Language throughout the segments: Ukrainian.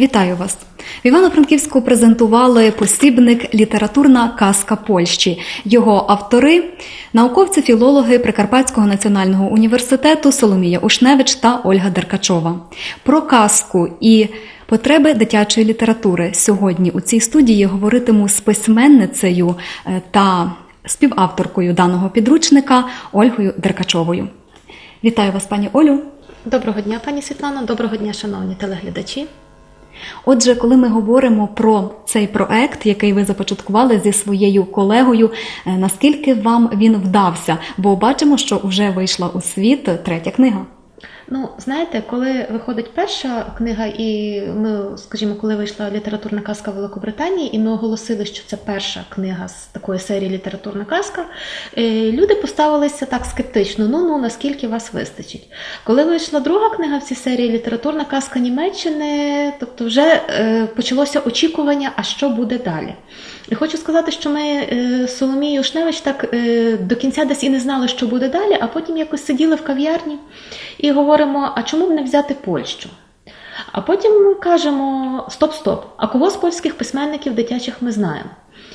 Вітаю вас! В Івано-Франківську презентували посібник Літературна казка Польщі. Його автори науковці, філологи Прикарпатського національного університету Соломія Ушневич та Ольга Деркачова. Про казку і потреби дитячої літератури сьогодні у цій студії говоритиму з письменницею е, та співавторкою даного підручника Ольгою Деркачовою. Вітаю вас, пані Олю. Доброго дня, пані Світлано. Доброго дня, шановні телеглядачі. Отже, коли ми говоримо про цей проект, який ви започаткували зі своєю колегою, е, наскільки вам він вдався? Бо бачимо, що вже вийшла у світ третя книга. Ну, знаєте, коли виходить перша книга, і ми, скажімо, коли вийшла літературна казка в Великобританії, і ми оголосили, що це перша книга з такої серії літературна казка, е, люди поставилися так скептично: ну ну наскільки вас вистачить. Коли вийшла друга книга в цій серії літературна казка Німеччини, тобто вже е, почалося очікування, а що буде далі. І хочу сказати, що ми е, з Соломією Шневич так е, до кінця десь і не знали, що буде далі, а потім якось сиділи в кав'ярні і говоримо: а чому б не взяти Польщу? А потім кажемо: стоп-стоп, а кого з польських письменників дитячих ми знаємо?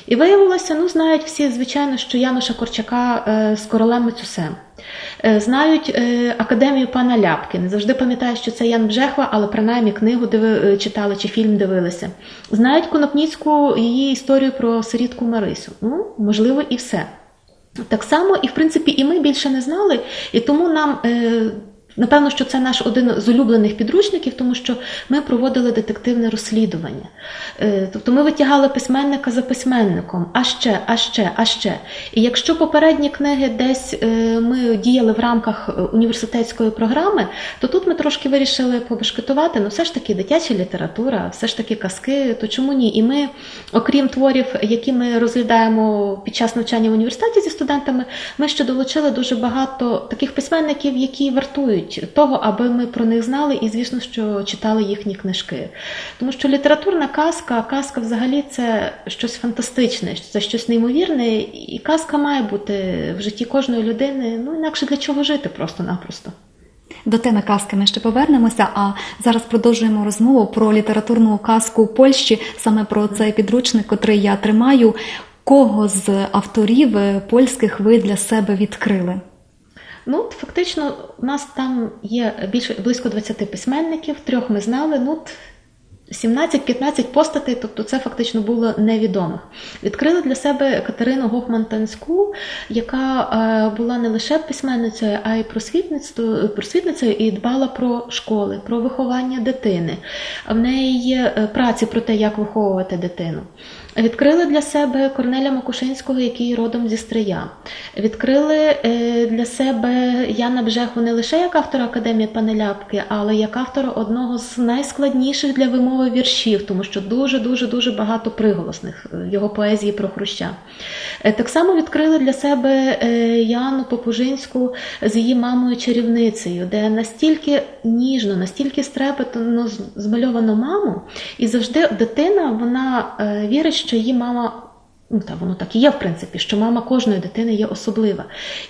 І виявилося, ну знають всі, звичайно, що Януша Корчака е, з королем Мецюсем. Е, Знають е, академію пана Ляпки. Не завжди пам'ятаю, що це Ян Бжехва, але принаймні книгу диви, е, читали чи фільм дивилися. Знають Конопніцьку її історію про сирітку Марисю. Ну, можливо, і все. Так само, і в принципі, і ми більше не знали, і тому нам. Е, Напевно, що це наш один з улюблених підручників, тому що ми проводили детективне розслідування. Е, Тобто ми витягали письменника за письменником, а ще, а ще, а ще. І якщо попередні книги десь е, ми діяли в рамках е, університетської програми, то тут ми трошки вирішили побешкетувати, ну все ж таки дитяча література, все ж таки казки, то чому ні? І ми, окрім творів, які ми розглядаємо під час навчання в університеті зі студентами, ми ще долучили дуже багато таких письменників, які вартують того, аби ми про них знали, і звісно, що читали їхні книжки. Тому що літературна казка, казка взагалі це щось фантастичне, це щось неймовірне, і казка має бути в житті кожної людини. Ну інакше для чого жити просто-напросто. До теми казки ми ще повернемося. А зараз продовжуємо розмову про літературну казку Польщі, саме про цей підручник, котрий я тримаю. Кого з авторів польських ви для себе відкрили? Ну, фактично, у нас там є більше близько 20 письменників, трьох ми знали. Ну, от 17-15 постатей, тобто це фактично було невідомих. Відкрили для себе Катерину Гохман-Танську, яка е, була не лише письменницею, а й просвітницею і дбала про школи, про виховання дитини. В неї є е, праці про те, як виховувати дитину. Відкрили для себе Корнеля Макушинського, який родом зі Стрия. Відкрили е, для себе Яна Бжеху не лише як автора Академії Панеляпки, але як автора одного з найскладніших для вимови віршів, тому що дуже-дуже дуже багато приголосних в його поезії про Хруща. Е, Так само відкрили для себе е, Яну Попужинську з її мамою чарівницею, де настільки ніжно, настільки стрепетно змальовано маму, і завжди дитина вона е, вірить, що її мама. Ну, та воно так і є, в принципі, що мама кожної дитини є особлива.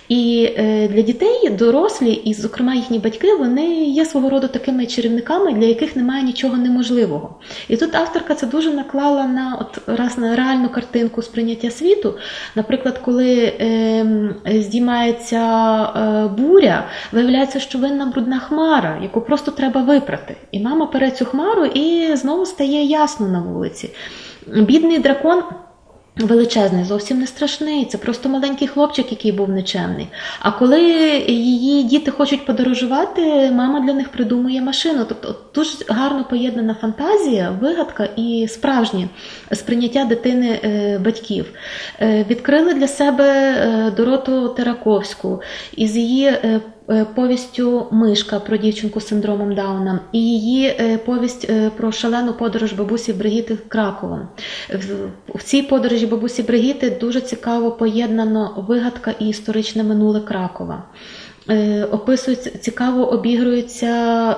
І е, для дітей дорослі, і, зокрема, їхні батьки, вони є свого роду такими чарівниками, для яких немає нічого неможливого. І тут авторка це дуже наклала на от раз на реальну картинку сприйняття світу. Наприклад, коли е, здіймається е, буря, виявляється, що винна брудна хмара, яку просто треба випрати. І мама пере цю хмару, і знову стає ясно на вулиці. Бідний дракон. Величезний, зовсім не страшний. Це просто маленький хлопчик, який був нечемний. А коли її діти хочуть подорожувати, мама для них придумує машину. Тобто дуже гарно поєднана фантазія, вигадка і справжнє сприйняття дитини е, батьків. Е, Відкрили для себе е, Дороту Тераковську із її. Е, Повістю Мишка про дівчинку з синдромом Дауна і її е, повість е, про шалену подорож бабусі Бригіти Краковом. В цій подорожі бабусі Бригіти дуже цікаво поєднано вигадка і історичне минуле Кракова. Е, Описуються цікаво обігруються,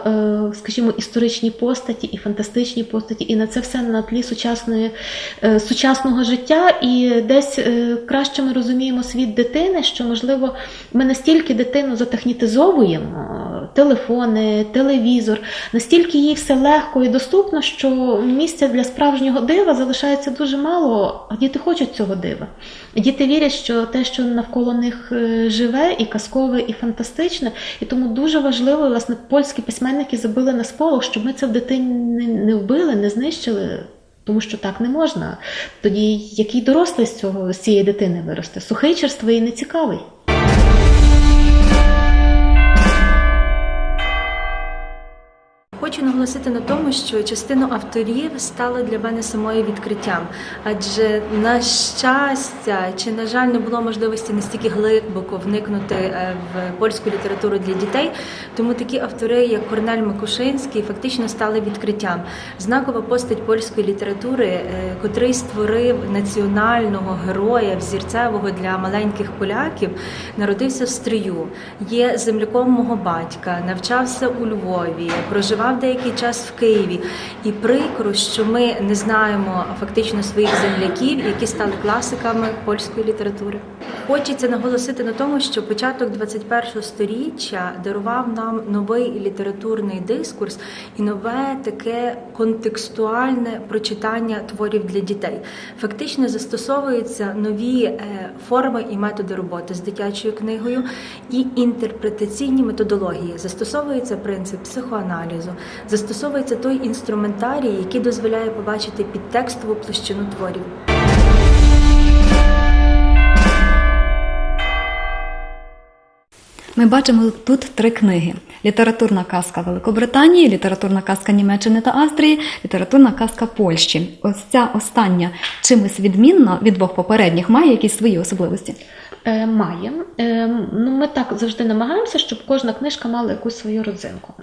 е, скажімо, історичні постаті і фантастичні постаті, і на це все на тлі сучасної, е, сучасного життя. І десь краще ми розуміємо світ дитини, що можливо ми настільки дитину затехнітизовуємо, телефони, телевізор. Настільки їй все легко і доступно, що місця для справжнього дива залишається дуже мало, а діти хочуть цього дива. Діти вірять, що те, що навколо них живе, і казкове, і фантастичне, і тому дуже важливо, власне, польські письменники забили на сполох, щоб ми це в дитині не вбили, не знищили. Тому що так не можна. Тоді який дорослий з цього з цієї дитини виросте? Сухий, черствий і нецікавий. Хочу наголосити на тому, що частину авторів стало для мене самою відкриттям, адже на щастя чи на жаль не було можливості настільки глибоко вникнути е, в польську літературу для дітей. Тому такі автори, як Корнель Макушинський, фактично стали відкриттям. Знакова постать польської літератури, е, котрий створив національного героя взірцевого для маленьких поляків, народився в Стрию, є земляком мого батька, навчався у Львові, проживав деякий час в Києві. І прикро, що ми не знаємо фактично своїх земляків, які стали класиками польської літератури. Хочеться наголосити на тому, що початок 21-го сторіччя дарував нам новий літературний дискурс і нове таке контекстуальне прочитання творів для дітей. Фактично застосовуються нові е, форми і методи роботи з дитячою книгою і інтерпретаційні методології. Застосовується принцип психоаналізу, застосовується той інструментарій, який дозволяє побачити підтекстову площину творів. Ми бачимо тут три книги: літературна казка Великобританії, літературна казка Німеччини та Австрії, літературна казка Польщі. Ось ця остання чимось відмінна від двох попередніх, має якісь свої особливості. Е, Має. Е, Ну, ми так завжди намагаємося, щоб кожна книжка мала якусь свою родзинку.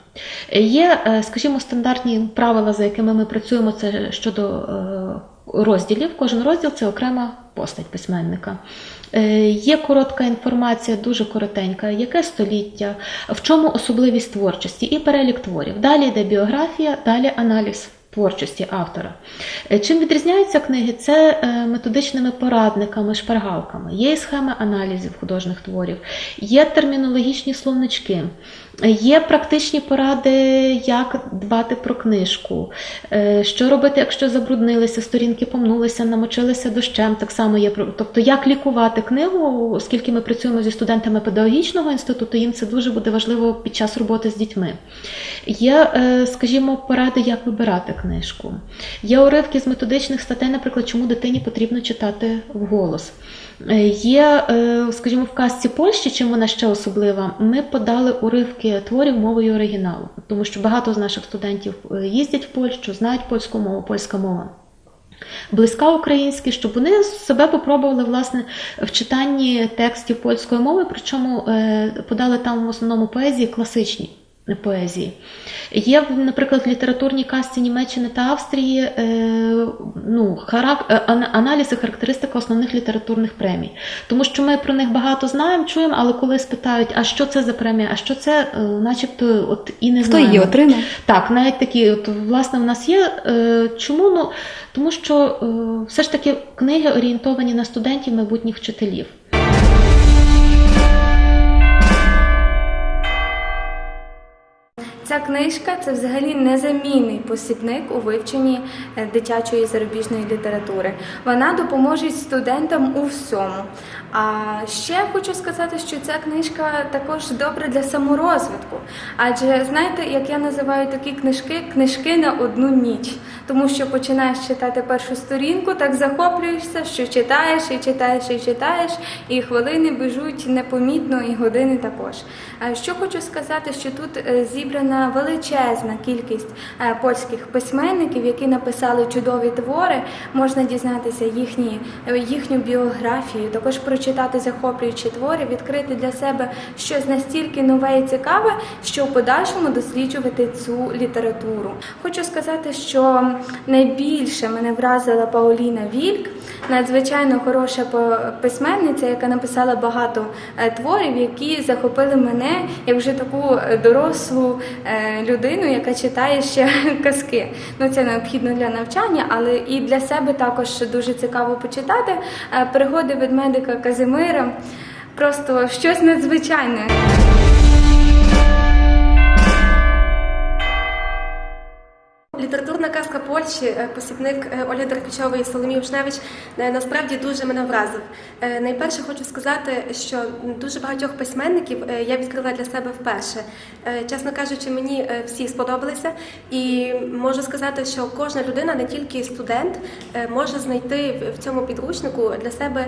Е, Є, скажімо, стандартні правила, за якими ми працюємо, це щодо розділів. Кожен розділ це окрема постать письменника. Е, Є коротка інформація, дуже коротенька, яке століття, в чому особливість творчості і перелік творів. Далі йде біографія, далі аналіз творчості автора. Е, Чим відрізняються книги? Це е, методичними порадниками, шпаргалками. Є і схеми аналізів художніх творів, є термінологічні словнички, є практичні поради, як дбати про книжку, е, що робити, якщо забруднилися, сторінки помнулися, намочилися дощем. Так само є тобто, як лікувати книгу, оскільки ми працюємо зі студентами педагогічного інституту, їм це дуже буде важливо під час роботи з дітьми. Є, е, скажімо, поради, як вибирати книжку. Є уривки з методичних статей, наприклад, чому дитині потрібно читати вголос. Е, Є, е, скажімо, в казці Польщі, чим вона ще особлива, ми подали уривки творів мовою оригіналу, тому що багато з наших студентів е, їздять в Польщу, знають польську мову, польська мова. Близька українській, щоб вони себе попробували власне в читанні текстів польської мови, причому подали там в основному поезії класичні поезії. Є, наприклад, в літературній казці Німеччини та Австрії е, ну, харак... е, аналіз і характеристика основних літературних премій. Тому що ми про них багато знаємо, чуємо, але коли спитають, а що це за премія, а що це, е, начебто, от і не Хто знаємо. її отримав? Так, навіть такі, от, власне, в нас є. Е, чому? Ну, тому що е, все ж таки книги орієнтовані на студентів, майбутніх вчителів. Ця книжка це взагалі незамінний посібник у вивченні е, дитячої зарубіжної літератури. Вона допоможе студентам у всьому. А ще хочу сказати, що ця книжка також добра для саморозвитку. Адже знаєте, як я називаю такі книжки, книжки на одну ніч. Тому що починаєш читати першу сторінку, так захоплюєшся, що читаєш і читаєш і читаєш, і хвилини біжуть непомітно, і години також. Що хочу сказати, що тут е, зібрана величезна кількість е, польських письменників, які написали чудові твори. Можна дізнатися їхні, е, їхню біографію, також прочитати захоплюючі твори, відкрити для себе щось настільки нове і цікаве, що в подальшому досліджувати цю літературу. Хочу сказати, що найбільше мене вразила Пауліна Вільк, надзвичайно хороша письменниця, яка написала багато е, творів, які захопили мене як вже таку е, дорослу е, людину, яка читає ще казки. Ну це необхідно для навчання, але і для себе також дуже цікаво почитати. Пригоди ведмедика Казимиром. Просто щось надзвичайне. Літературна Польщі, е, посібник е, Ольги Дерпічової і Соломії Ушневич е, насправді дуже мене вразив. Найперше хочу сказати, що дуже багатьох письменників я відкрила для себе вперше. Чесно кажучи, мені всі сподобалися, і можу сказати, що кожна людина, не тільки студент, може знайти в- цьому підручнику для себе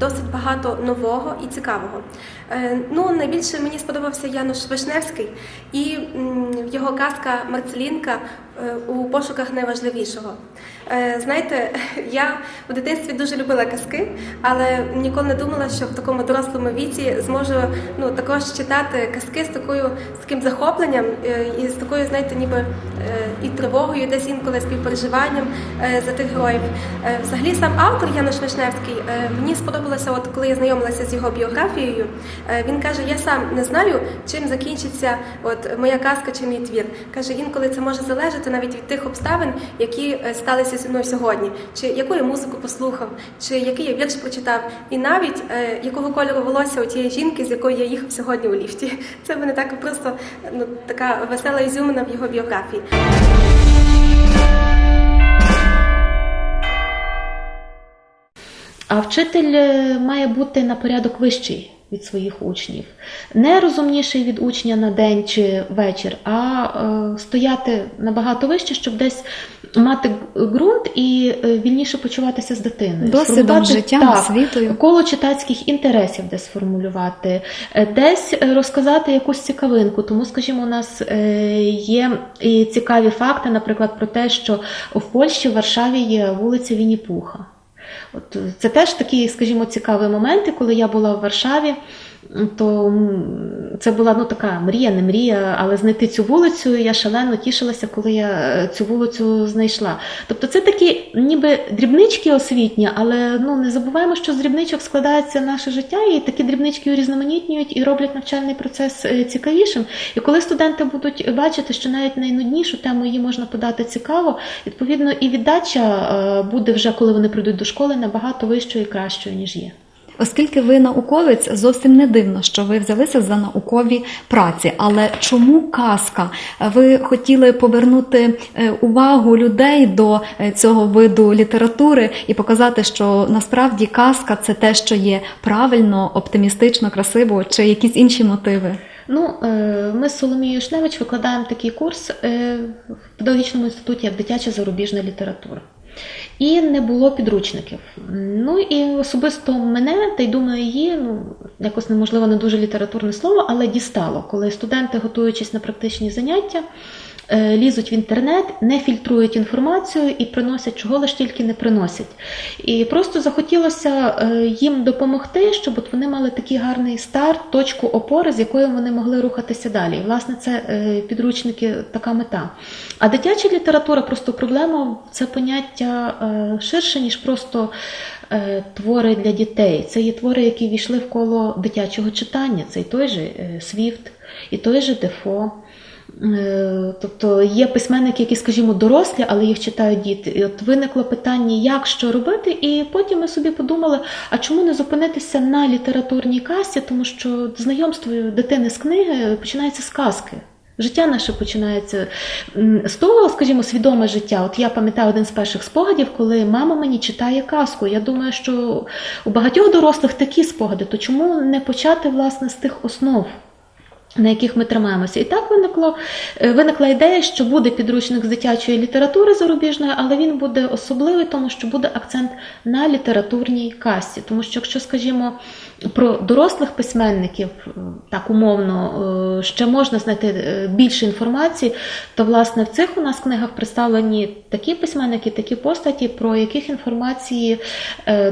досить багато нового і цікавого. Ну, найбільше мені сподобався Януш Вишневський і його казка Марцелінка у пошуках найважливішого. Е, Знаєте, я в дитинстві дуже любила казки, але ніколи не думала, що в такому дорослому віці зможу ну, також читати казки з такою з таким захопленням е, і з такою, знаєте, ніби е, і тривогою, десь інколи співпереживанням за тих героїв. Взагалі, сам автор Януш Вишневський е, мені сподобалося, от коли я знайомилася з його біографією. Він каже: Я сам не знаю, чим закінчиться от моя казка чи мій твір. Каже, інколи це може залежати навіть від тих обставин, які сталися зі мною сьогодні, чи яку я музику послухав, чи який я вірш прочитав, і навіть е, якого кольору волосся у тієї жінки, з якою я їхав сьогодні у ліфті. Це мене так просто ну така весела ізюмина в його біографії. А вчитель е, має бути на порядок вищий від своїх учнів, не розумніший від учня на день чи вечір, а е, стояти набагато вище, щоб десь мати ґрунт і е, вільніше почуватися з дитиною. Досвідом, життям, так, освітою. коло читацьких інтересів десь сформулювати, е, десь розказати якусь цікавинку. Тому, скажімо, у нас є і цікаві факти, наприклад, про те, що в Польщі в Варшаві є вулиця Вінні-Пуха. От е, це теж такі, скажімо, цікаві моменти, коли я була в Варшаві. То це була ну така мрія, не мрія, але знайти цю вулицю. Я шалено тішилася, коли я е, цю вулицю знайшла. Тобто, це такі, ніби дрібнички освітні, але ну не забуваємо, що з дрібничок складається наше життя, і такі дрібнички урізноманітнюють і роблять навчальний процес е, цікавішим. І коли студенти будуть бачити, що навіть найнуднішу тему її можна подати цікаво, відповідно, і віддача е, буде вже, коли вони прийдуть до школи, набагато вищою і кращою, ніж є. Оскільки ви науковець, зовсім не дивно, що ви взялися за наукові праці. Але чому казка? Ви хотіли повернути е, увагу людей до е, цього виду літератури і показати, що насправді казка це те, що є правильно, оптимістично, красиво, чи якісь інші мотиви? Ну, е, ми з Соломією Шневич викладаємо такий курс в педагогічному інституті як дитяча зарубіжна література. І не було підручників. Ну і особисто мене, та й думаю, її, ну якось неможливо не дуже літературне слово, але дістало, коли студенти, готуючись на практичні заняття, е, лізуть в інтернет, не фільтрують інформацію і приносять чого лиш тільки не приносять. І просто захотілося е, їм допомогти, щоб от вони мали такий гарний старт, точку опори, з якою вони могли рухатися далі. І, власне, це е, підручники така мета. А дитяча література просто проблема це поняття е, ширше, ніж просто е, твори для дітей. Це є твори, які війшли в коло дитячого читання. Це і той же е, Свіфт, і той же Дефо. Тобто є письменники, які, скажімо, дорослі, але їх читають діти. І от виникло питання, як що робити, і потім ми собі подумали, а чому не зупинитися на літературній касі, тому що знайомство дитини з книги починається з казки. Життя наше починається з того, скажімо, свідоме життя. От я пам'ятаю один з перших спогадів, коли мама мені читає казку. Я думаю, що у багатьох дорослих такі спогади, то чому не почати власне з тих основ? На яких ми тримаємося. І так виникло, е, виникла ідея, що буде підручник з дитячої літератури зарубіжної, але він буде особливий, тому що буде акцент на літературній касі. Тому що, якщо, скажімо, про дорослих письменників, е, так умовно, е, ще можна знайти більше інформації, то власне в цих у нас книгах представлені такі письменники, такі постаті, про яких інформації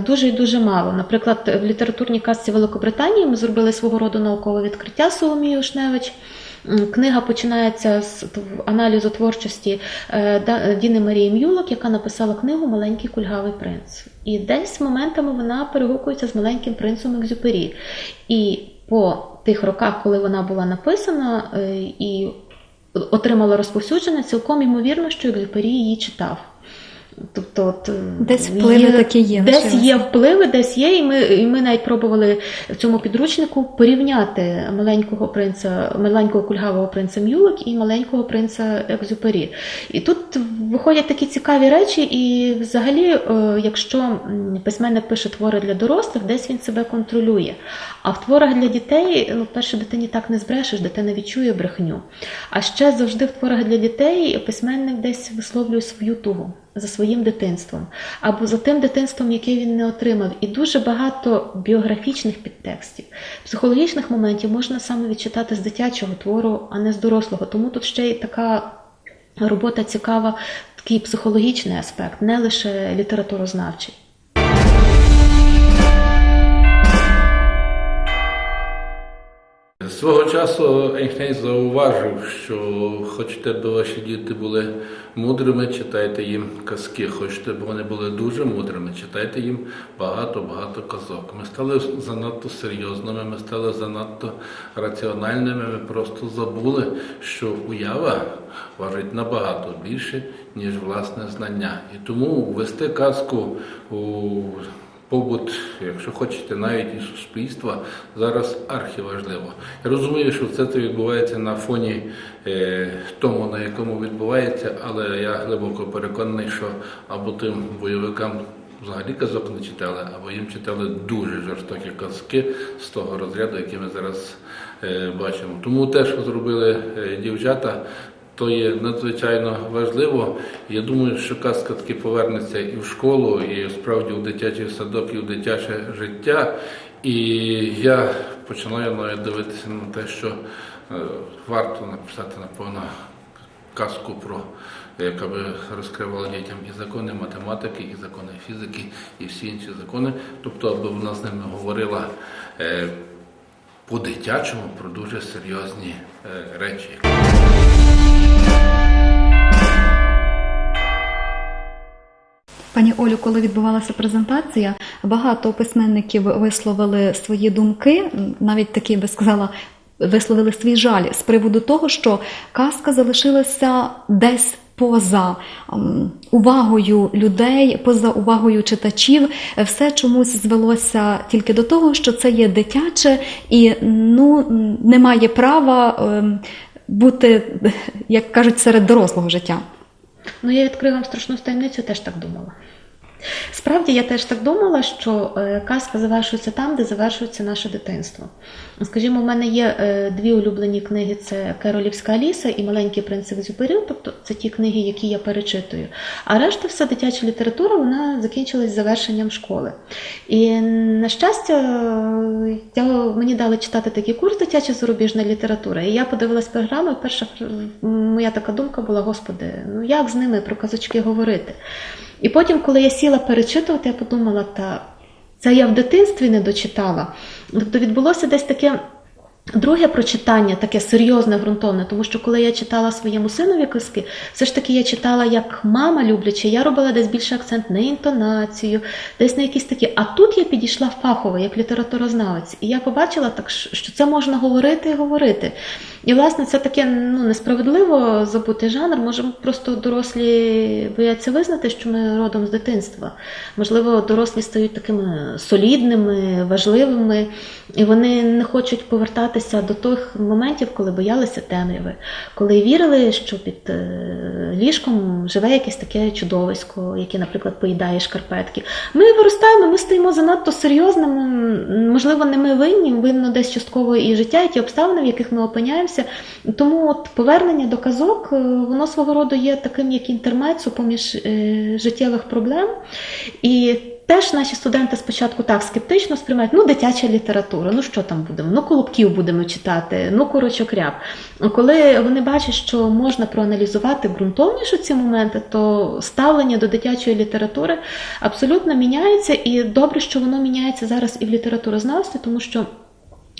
дуже і дуже мало. Наприклад, в літературній казці Великобританії ми зробили свого роду наукове відкриття Соломії Ушневич. Книга починається з аналізу творчості е, Діни Марії М'юлок, яка написала книгу Маленький кульгавий принц. І десь моментами вона перегукується з маленьким принцем Екзюпері. І по тих роках, коли вона була написана е, і отримала розповсюдження, цілком ймовірно, що Екзюпері її читав. Тобто, от, е, Десь впливи такі є, Десь є впливи, десь є, і ми, і ми навіть пробували в цьому підручнику порівняти маленького принца, маленького кульгавого принца Мюлок і маленького принца Екзюпері. І тут виходять такі цікаві речі, і взагалі, е, якщо письменник пише твори для дорослих, десь він себе контролює. А в творах для дітей, ну, перше, дитині так не збрешеш, дитина відчує брехню. А ще завжди в творах для дітей письменник десь висловлює свою тугу за своїм дитинством або за тим дитинством, яке він не отримав. І дуже багато біографічних підтекстів, психологічних моментів можна саме відчитати з дитячого твору, а не з дорослого. Тому тут ще й така робота цікава, такий психологічний аспект, не лише літературознавчий. Свого часу Ейнштейн зауважив, що хочете, аби ваші діти були мудрими, читайте їм казки. Хочете, аби вони були дуже мудрими, читайте їм багато-багато казок. Ми стали занадто серйозними, ми стали занадто раціональними. Ми просто забули, що уява важить набагато більше, ніж власне знання. І тому ввести казку у побут, якщо хочете, навіть і суспільства, зараз архіважливо. Я розумію, що це відбувається на фоні е, тому, на якому відбувається, але я глибоко переконаний, що або тим бойовикам взагалі казок не читали, або їм читали дуже жорстокі казки з того розряду, який ми зараз е, бачимо. Тому те, що зробили е, дівчата, то є надзвичайно важливо. Я думаю, що казка таки повернеться і в школу, і справді в дитячий садок, і в дитяче життя. І я починаю навіть дивитися на те, що е, варто написати, напевно, казку про яка би розкривала дітям і закони математики, і закони фізики, і всі інші закони. Тобто, аби вона з ними говорила е, по-дитячому про дуже серйозні е, речі. Пані Олю, коли відбувалася презентація, багато письменників висловили свої думки, навіть такі би сказала, висловили свій жаль з приводу того, що казка залишилася десь. Поза увагою людей, поза увагою читачів, все чомусь звелося тільки до того, що це є дитяче і ну немає права ем, бути, як кажуть, серед дорослого життя. Ну, я відкрию вам страшну таємницю, теж так думала. Справді, я теж так думала, що е, казка завершується там, де завершується наше дитинство. Скажімо, в мене є е, дві улюблені книги: це Керолівська Аліса і Маленький принц Екзюпері, тобто це ті книги, які я перечитую. А решта, вся дитяча література, вона закінчилась завершенням школи. І на щастя, я, мені дали читати такий курс дитяча зарубіжна література. І я подивилась програму, і перша моя така думка була: Господи, ну як з ними про казочки говорити? І потім, коли я сіла перечитувати, я подумала, та це я в дитинстві не дочитала. Тобто відбулося десь таке. Друге прочитання, таке серйозне, ґрунтовне, тому що коли я читала своєму синові казки, все ж таки я читала як мама люблячи, я робила десь більше акцент на інтонацію, десь на якісь такі. А тут я підійшла фахово, як літературознавець, і я побачила так, що це можна говорити і говорити. І, власне, це таке ну, несправедливо забути жанр. Може, просто дорослі бояться визнати, що ми родом з дитинства. Можливо, дорослі стають такими солідними, важливими, і вони не хочуть повертатися до тих моментів, коли боялися темряви, коли вірили, що під е, ліжком живе якесь таке чудовисько, яке, наприклад, поїдає шкарпетки. Ми виростаємо, ми стаємо занадто серйозними. Можливо, не ми винні, винно десь частково і життя, і ті обставини, в яких ми опиняємося. Тому от повернення до казок, е, воно свого роду є таким, як інтермецу поміж е, життєвих проблем. І Теж наші студенти спочатку так скептично сприймають, ну, дитяча література, ну що там будемо, ну колобків будемо читати, ну курочок ряб. Коли вони бачать, що можна проаналізувати ґрунтовніше ці моменти, то ставлення до дитячої літератури абсолютно міняється, і добре, що воно міняється зараз і в літературознавстві, тому що.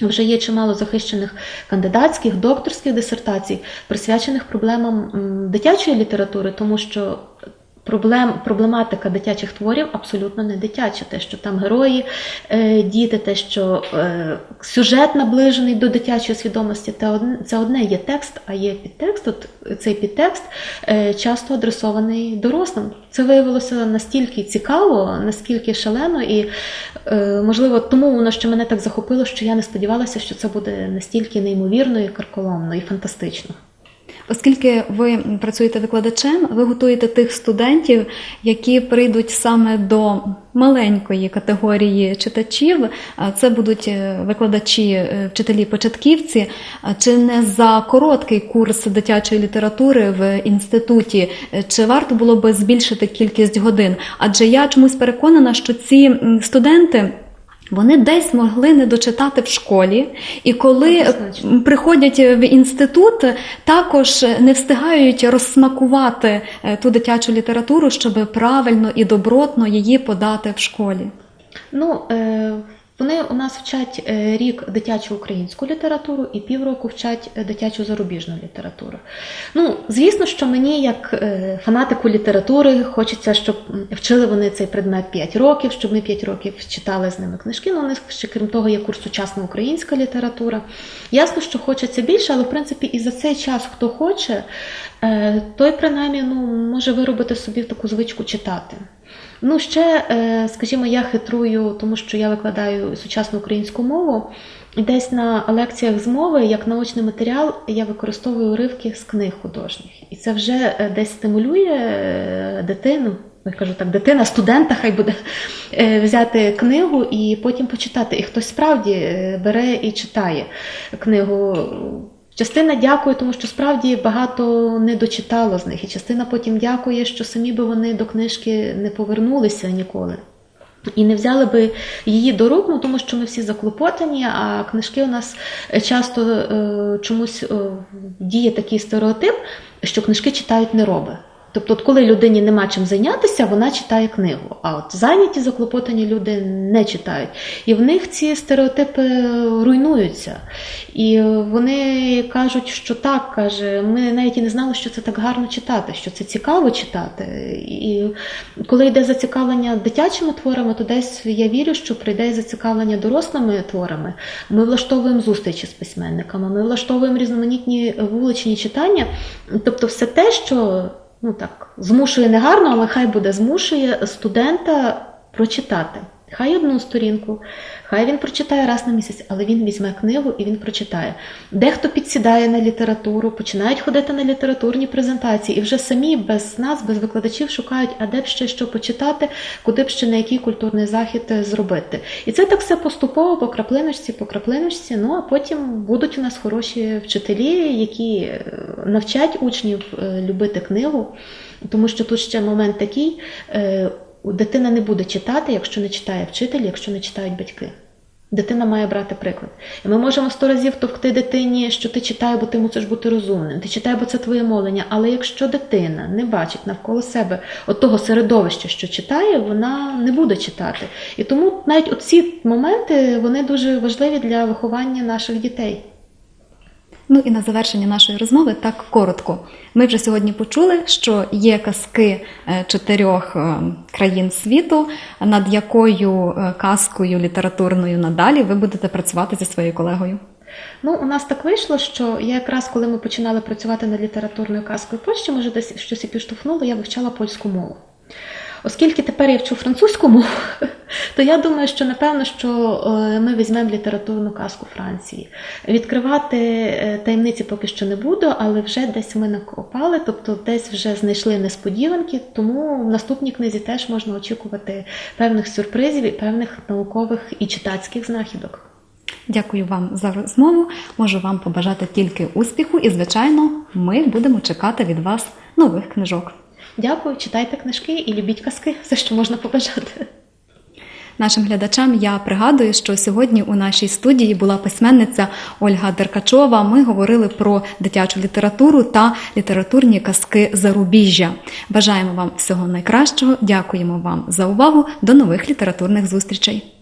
Вже є чимало захищених кандидатських, докторських дисертацій, присвячених проблемам дитячої літератури, тому що проблем, проблематика дитячих творів абсолютно не дитяча. Те, що там герої, е, діти, те, що е, сюжет наближений до дитячої свідомості, це одне, є текст, а є підтекст. От цей підтекст е, часто адресований дорослим. Це виявилося настільки цікаво, наскільки шалено, і е, можливо тому воно ще мене так захопило, що я не сподівалася, що це буде настільки неймовірно і карколомно і фантастично. Оскільки ви працюєте викладачем, ви готуєте тих студентів, які прийдуть саме до маленької категорії читачів. Це будуть е, викладачі, е, вчителі початківці. Чи не за короткий курс дитячої літератури в інституті, е, чи варто було би збільшити кількість годин? Адже я чомусь переконана, що ці студенти. Вони десь могли не дочитати в школі, і коли Однозначно. приходять в інститут, також не встигають розсмакувати е, ту дитячу літературу, щоб правильно і добротно її подати в школі. Ну, е, вони у нас вчать е, рік дитячу українську літературу і півроку вчать е, дитячу зарубіжну літературу. Ну, звісно, що мені, як е, фанатику літератури, хочеться, щоб вчили вони цей предмет 5 років, щоб ми 5 років читали з ними книжки. Ну, у них ще крім того є курс сучасна українська література. Ясно, що хочеться більше, але в принципі і за цей час, хто хоче, той принаймні ну, може виробити собі таку звичку читати. Ну, ще, е, скажімо, я хитрую, тому що я викладаю сучасну українську мову. І десь на лекціях з мови, як наочний матеріал, я використовую уривки з книг художніх. І це вже е, десь стимулює е, дитину. Я кажу так, дитина, студента хай буде взяти книгу і потім почитати. І хтось справді бере і читає книгу. Частина дякує, тому що справді багато не дочитало з них, і частина потім дякує, що самі би вони до книжки не повернулися ніколи. І не взяли би її до рук, ну тому що ми всі заклопотані, а книжки у нас часто е, чомусь е, діє такий стереотип, що книжки читають нероби. Тобто, от коли людині нема чим зайнятися, вона читає книгу. А от зайняті заклопотані люди не читають. І в них ці стереотипи руйнуються. І вони кажуть, що так, каже, ми навіть і не знали, що це так гарно читати, що це цікаво читати. І коли йде зацікавлення дитячими творами, то десь я вірю, що прийде і зацікавлення дорослими творами. Ми влаштовуємо зустрічі з письменниками, ми влаштовуємо різноманітні вуличні читання. Тобто, все те, що ну так змушує негарно, але хай буде змушує студента прочитати. Хай одну сторінку, хай він прочитає раз на місяць, але він візьме книгу і він прочитає. Дехто підсідає на літературу, починають ходити на літературні презентації, і вже самі без нас, без викладачів, шукають, а де б ще що почитати, куди б ще на який культурний захід е, зробити. І це так все поступово по краплиночці, по краплиночці. Ну а потім будуть у нас хороші вчителі, які е, навчать учнів е, любити книгу, тому що тут ще момент такий. Дитина не буде читати, якщо не читає вчитель, якщо не читають батьки. Дитина має брати приклад. І ми можемо сто разів товкти дитині, що ти читай, бо ти мусиш бути розумним. Ти читай, бо це твоє мовлення. Але якщо дитина не бачить навколо себе того середовища, що читає, вона не буде читати. І тому навіть оці моменти вони дуже важливі для виховання наших дітей. Ну і на завершення нашої розмови так коротко. Ми вже сьогодні почули, що є казки е, чотирьох е, країн світу, над якою е, казкою літературною надалі ви будете працювати зі своєю колегою. Ну, у нас так вийшло, що я якраз коли ми починали працювати над літературною казкою Польщі, може десь щось і підштовхнуло, я вивчала польську мову. Оскільки тепер я вчу французьку мову, то я думаю, що напевно, що е, ми візьмемо літературну казку Франції. Відкривати е, таємниці поки що не буду, але вже десь ми накопали, тобто десь вже знайшли несподіванки, тому в наступній книзі теж можна очікувати певних сюрпризів і певних наукових і читацьких знахідок. Дякую вам за розмову. Можу вам побажати тільки успіху, і, звичайно, ми будемо чекати від вас нових книжок. Дякую, читайте книжки і любіть казки, все, що можна побажати. Нашим глядачам я пригадую, що сьогодні у нашій студії була письменниця Ольга Деркачова. Ми говорили про дитячу літературу та літературні казки зарубіжжя. Бажаємо вам всього найкращого. Дякуємо вам за увагу. До нових літературних зустрічей.